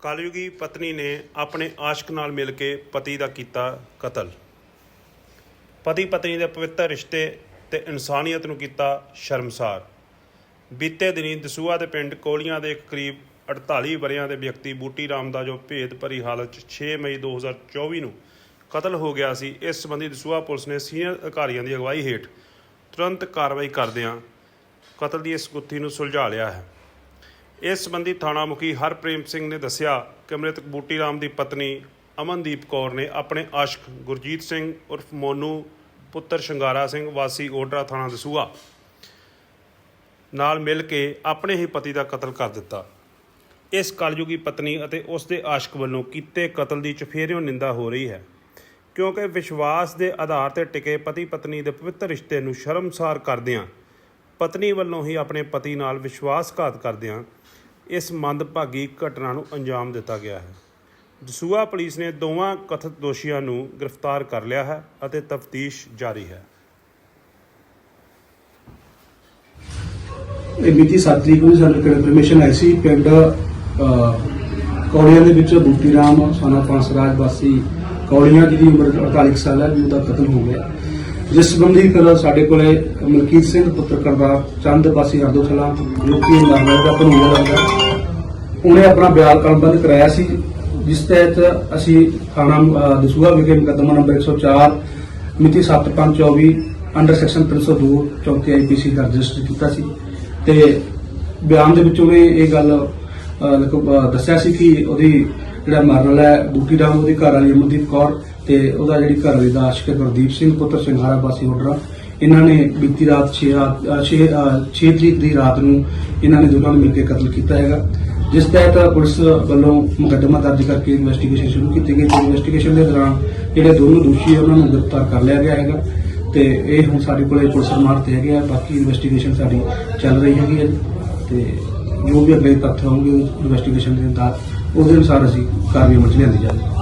ਕਲਯੁਗੀ ਪਤਨੀ ਨੇ ਆਪਣੇ ਆਸ਼ਕ ਨਾਲ ਮਿਲ ਕੇ ਪਤੀ ਦਾ ਕੀਤਾ ਕਤਲ। ਪਤੀ ਪਤਨੀ ਦੇ ਪਵਿੱਤਰ ਰਿਸ਼ਤੇ ਤੇ ਇਨਸਾਨੀਅਤ ਨੂੰ ਕੀਤਾ ਸ਼ਰਮਸਾਰ। ਬੀਤੇ ਦਿਨੀ ਦਸੂਆ ਦੇ ਪਿੰਡ ਕੋਲੀਆਂ ਦੇ ਇੱਕ ਕਰੀਬ 48 ਵਰਿਆਂ ਦੇ ਵਿਅਕਤੀ ਬੂਟੀ ਰਾਮ ਦਾ ਜੋ ਭੇਦ ਭਰੀ ਹਾਲਤ 'ਚ 6 ਮਈ 2024 ਨੂੰ ਕਤਲ ਹੋ ਗਿਆ ਸੀ, ਇਸ ਸੰਬੰਧੀ ਦਸੂਹਾ ਪੁਲਿਸ ਨੇ ਸੀਨੀਅਰ ਅਧਿਕਾਰੀਆਂ ਦੀ ਅਗਵਾਈ ਹੇਠ ਤੁਰੰਤ ਕਾਰਵਾਈ ਕਰਦਿਆਂ ਕਤਲ ਦੀ ਇਸ ਗੁੱਥੀ ਨੂੰ ਸੁਲਝਾ ਲਿਆ ਹੈ। ਇਸ ਸੰਬੰਧੀ ਥਾਣਾ ਮੁਖੀ ਹਰਪ੍ਰੇਮ ਸਿੰਘ ਨੇ ਦੱਸਿਆ ਕਿ ਮ੍ਰਿਤਕ ਬੂਟੀ ਰਾਮ ਦੀ ਪਤਨੀ ਅਮਨਦੀਪ ਕੌਰ ਨੇ ਆਪਣੇ ਆਸ਼ਕ ਗੁਰਜੀਤ ਸਿੰਘ ਉਰਫ ਮੋਨੂ, ਪੁੱਤਰ ਸ਼ਿੰਗਾਰਾ ਸਿੰਘ, ਵਾਸੀ ਓਡਰਾ ਥਾਣਾ ਦਸੂਆ ਨਾਲ ਮਿਲ ਕੇ ਆਪਣੇ ਹੀ ਪਤੀ ਦਾ ਕਤਲ ਕਰ ਦਿੱਤਾ। ਇਸ ਕਲਯੁਗੀ ਪਤਨੀ ਅਤੇ ਉਸ ਦੇ ਆਸ਼ਕ ਵੱਲੋਂ ਕੀਤੇ ਕਤਲ ਦੀ ਚਫੇਰਿਓਂ ਨਿੰਦਾ ਹੋ ਰਹੀ ਹੈ, ਕਿਉਂਕਿ ਵਿਸ਼ਵਾਸ ਦੇ ਆਧਾਰ ਤੇ ਟਿਕੇ ਪਤੀ ਪਤਨੀ ਦੇ ਪਵਿੱਤਰ ਰਿਸ਼ਤੇ ਨੂੰ ਸ਼ਰਮਸਾਰ ਕਰਦਿਆਂ ਪਤਨੀ ਵੱਲੋਂ ਹੀ ਆਪਣੇ ਪਤੀ ਨਾਲ ਵਿਸ਼ਵਾਸਘਾਤ ਕਰਦਿਆਂ ਇਸ ਮੰਦਭਾਗੀ ਘਟਨਾ ਨੂੰ ਅੰਜਾਮ ਦਿੱਤਾ ਗਿਆ ਹੈ। ਦਸੂਹਾ ਪੁਲਿਸ ਨੇ ਦੋਵਾਂ ਕਥਿਤ ਦੋਸ਼ੀਆਂ ਨੂੰ ਗ੍ਰਿਫਤਾਰ ਕਰ ਲਿਆ ਹੈ ਅਤੇ ਤਫਤੀਸ਼ ਜਾਰੀ ਹੈ। ਇਹ ਮਿਤੀ 7 ਤਰੀਕ ਨੂੰ ਸਾਨੂੰ ਇੱਕ ਇਨਫੋਰਮੇਸ਼ਨ ਆਈ ਸੀ। ਪਿੰਡ ਕੌੜੀਆਂ ਦੇ ਵਿੱਚ ਬੂਟੀ ਰਾਮ ਸਾਨਾ ਪੰਸਰਾਜ ਵਾਸੀ ਕੌੜੀਆਂ ਜਿਹਦੀ ਉਮਰ 48 ਕੁ ਸਾਲ ਹੈ ਉਹਦਾ ਕਤਲ ਹੋ ਗਿਆ। ਜਿਸ ਸੰਬੰਧੀ ਫਿਰ ਸਾਡੇ ਕੋਲੇ ਮਲਕੀਤ ਸਿੰਘ ਪੁੱਤਰ ਕਰਦਾ ਚੰਦ ਵਾਸੀ ਹਰਦੋ ਸਲਾ ਯੂਪੀ ਮਰਨਾ ਦਾ ਕਾਨੂੰਨ ਲੱਗਦਾ ਉਹਨੇ ਆਪਣਾ ਬਿਆਨ ਕਲਮਬੰਦ ਕਰਾਇਆ ਸੀ ਜਿਸ ਤਹਿਤ ਅਸੀਂ ਥਾਣਾ ਦਸੂਹਾ ਵਿਖੇ ਮੁਕੱਦਮਾ ਨੰਬਰ 104 ਮਿਤੀ 7524 ਅੰਡਰ ਸੈਕਸ਼ਨ 302 ਚੌਥੀ ਆਈਪੀਸੀ ਦਰਜ ਰਜਿਸਟਰ ਕੀਤਾ ਸੀ। ਤੇ ਬਿਆਨ ਦੇ ਵਿੱਚ ਉਹਨੇ ਇਹ ਗੱਲ ਅਹ, ਦੱਸਿਆ ਸੀ ਕਿ ਉਹਦੀ ਜਿਹੜਾ ਮਰਨ ਵਾਲਾ ਹੈ ਬੂਟੀ ਰਾਮ ਉਹਦੀ ਘਰ ਵਾਲੀ ਅਮਨਦੀਪ ਕੌਰ ਤੇ ਉਹਦਾ ਜਿਹੜੀ ਘਰ ਵਾਲੀ ਦਾ ਆਸ਼ਕ ਗੁਰਦੀਪ ਸਿੰਘ, ਪੁੱਤਰ ਸਿੰਘਾਰਾ ਵਾਸੀ ਹੋਡਰਾ ਇਹਨਾਂ ਨੇ ਬੀਤੀ ਰਾਤ 6 6 6 ਤਰੀਕ ਦੀ ਰਾਤ ਨੂੰ ਇਹਨਾਂ ਨੇ ਦੋਨਾਂ ਨੂੰ ਮਿਲ ਕੇ ਕਤਲ ਕੀਤਾ ਹੈਗਾ। ਜਿਸ ਤਹਿਤ ਪੁਲਿਸ ਵੱਲੋਂ ਮੁਕੱਦਮਾ ਦਰਜ ਕਰਕੇ ਇਨਵੈਸਟੀਗੇਸ਼ਨ ਸ਼ੁਰੂ ਕੀਤੀ ਗਈ ਤੇ ਇਨਵੈਸਟੀਗੇਸ਼ਨ ਦੇ ਦੌਰਾਨ ਜਿਹੜੇ ਦੋਨੋਂ ਦੋਸ਼ੀ ਉਹਨਾਂ ਨੂੰ ਗ੍ਰਿਫਤਾਰ ਕਰ ਲਿਆ ਗਿਆ ਹੈਗਾ। ਤੇ ਇਹ ਹੁਣ ਸਾਡੇ ਕੋਲੇ ਪੁਲਿਸ ਰਿਮਾਂਡ ਤੇ ਹੈਗੇ ਆ। ਬਾਕੀ ਇਨਵੈਸਟੀਗੇਸ਼ਨ ਸਾਡੀ ਚੱਲ ਰਹੀ ਹੈਗੀ ਹੈ। ਤੇ ਜੋ ਵੀ ਅਗਲੇ ਤੱਥ ਹੋਣਗੇ ਇਨਵੈਸਟੀਗੇਸ਼ਨ ਦੇ ਅੰਦਰ ਉਹਦੇ ਅਨੁਸਾਰ ਅਸੀਂ ਕਾਰਵਾਈ ਅਮਲ ਚ ਲਿਆਂਦੀ ਜਾਵੇਗੀ।